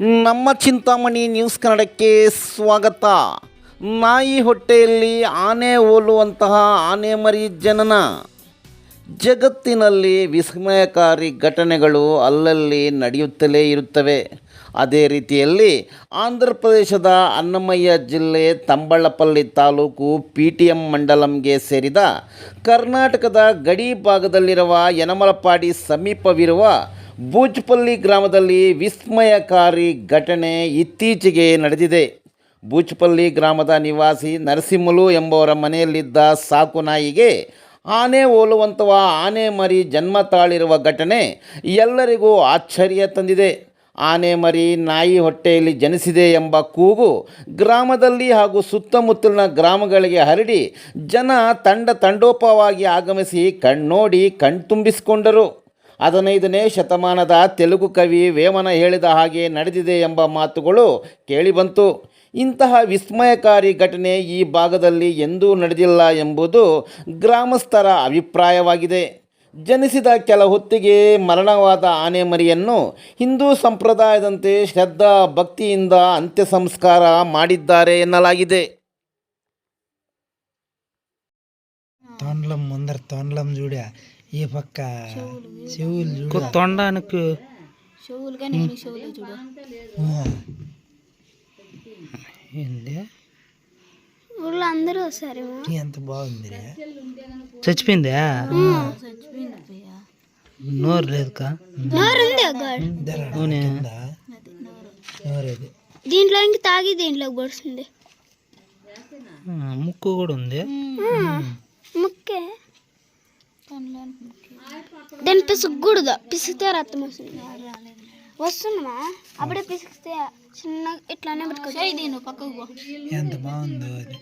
ನಮ್ಮ ಚಿಂತಾಮಣಿ ನ್ಯೂಸ್ ಕನ್ನಡಕ್ಕೆ ಸ್ವಾಗತ. ನಾಯಿ ಹೊಟ್ಟೆಯಲ್ಲಿ ಆನೆ ಹೋಲುವಂತಹ ಆನೆ ಮರಿ ಜನನ. ಜಗತ್ತಿನಲ್ಲಿ ವಿಸ್ಮಯಕಾರಿ ಘಟನೆಗಳು ಅಲ್ಲಲ್ಲಿ ನಡೆಯುತ್ತಲೇ ಇರುತ್ತವೆ. ಅದೇ ರೀತಿಯಲ್ಲಿ ಆಂಧ್ರ ಪ್ರದೇಶದ ಅನ್ನಮಯ್ಯ ಜಿಲ್ಲೆ Thamballapalle taluk P T M ಮಂಡಲಂಗೆ ಸೇರಿದ ಕರ್ನಾಟಕದ ಗಡಿ ಭಾಗದಲ್ಲಿರುವ ಯನಮಲಪಾಡಿ ಸಮೀಪವಿರುವ ಬೂಜ್ಪಲ್ಲಿ ಗ್ರಾಮದಲ್ಲಿ ವಿಸ್ಮಯಕಾರಿ ಘಟನೆ ಇತ್ತೀಚೆಗೆ ನಡೆದಿದೆ. ಬೂಚ್ಪಲ್ಲಿ ಗ್ರಾಮದ ನಿವಾಸಿ ನರಸಿಂಹಲು ಎಂಬವರ ಮನೆಯಲ್ಲಿದ್ದ ಸಾಕು ನಾಯಿಗೆ ಆನೆ ಹೋಲುವಂತಹ ಆನೆ ಮರಿ ಜನ್ಮ ತಾಳಿರುವ ಘಟನೆ ಎಲ್ಲರಿಗೂ ಆಶ್ಚರ್ಯ ತಂದಿದೆ. ಆನೆ ಮರಿ ನಾಯಿ ಹೊಟ್ಟೆಯಲ್ಲಿ ಜನಿಸಿದೆ ಎಂಬ ಕೂಗು ಗ್ರಾಮದಲ್ಲಿ ಹಾಗೂ ಸುತ್ತಮುತ್ತಲಿನ ಗ್ರಾಮಗಳಿಗೆ ಹರಡಿ ಜನ ತಂಡ ತಂಡೋಪವಾಗಿ ಆಗಮಿಸಿ ಕಣ್ಣೋಡಿ ಕಣ್ತುಂಬಿಸಿಕೊಂಡರು. ಹದಿನೈದನೇ ಶತಮಾನದ ತೆಲುಗು ಕವಿ ವೇಮನ ಹೇಳಿದ ಹಾಗೆ ನಡೆದಿದೆ ಎಂಬ ಮಾತುಗಳು ಕೇಳಿಬಂತು. ಇಂತಹ ವಿಸ್ಮಯಕಾರಿ ಘಟನೆ ಈ ಭಾಗದಲ್ಲಿ ಎಂದೂ ನಡೆದಿಲ್ಲ ಎಂಬುದು ಗ್ರಾಮಸ್ಥರ ಅಭಿಪ್ರಾಯವಾಗಿದೆ. ಜನಿಸಿದ ಕೆಲ ಹೊತ್ತಿಗೆ ಮರಣವಾದ ಆನೆ ಮರಿಯನ್ನು ಹಿಂದೂ ಸಂಪ್ರದಾಯದಂತೆ ಶ್ರದ್ಧಾ ಭಕ್ತಿಯಿಂದ ಅಂತ್ಯ ಸಂಸ್ಕಾರ ಮಾಡಿದ್ದಾರೆ ಎನ್ನಲಾಗಿದೆ. ತಾನ್ಲಂ ಮುಂದರ್ ತಾನ್ಲಂ ಜೋಡಿಯ. ఈ పక్క చెవులు తొండానికి ఏంది? అందరూ వస్తారు. ఎంత బాగుంది చచ్చిపోయిందా? నోరు లేదు నోరేది దీంట్లో ఇంక తాగి దీంట్లో పడుతుంది ముక్కు కూడా ఉంది. ముక్కు దాన్ని పిసుకూడదు పిసికితే రక్తం వస్తుంది. వస్తుందమ్మా. అప్పుడే పిసికితే చిన్న ఇట్లానే పట్టుకోవచ్చు ఎంత బాగుందో అది.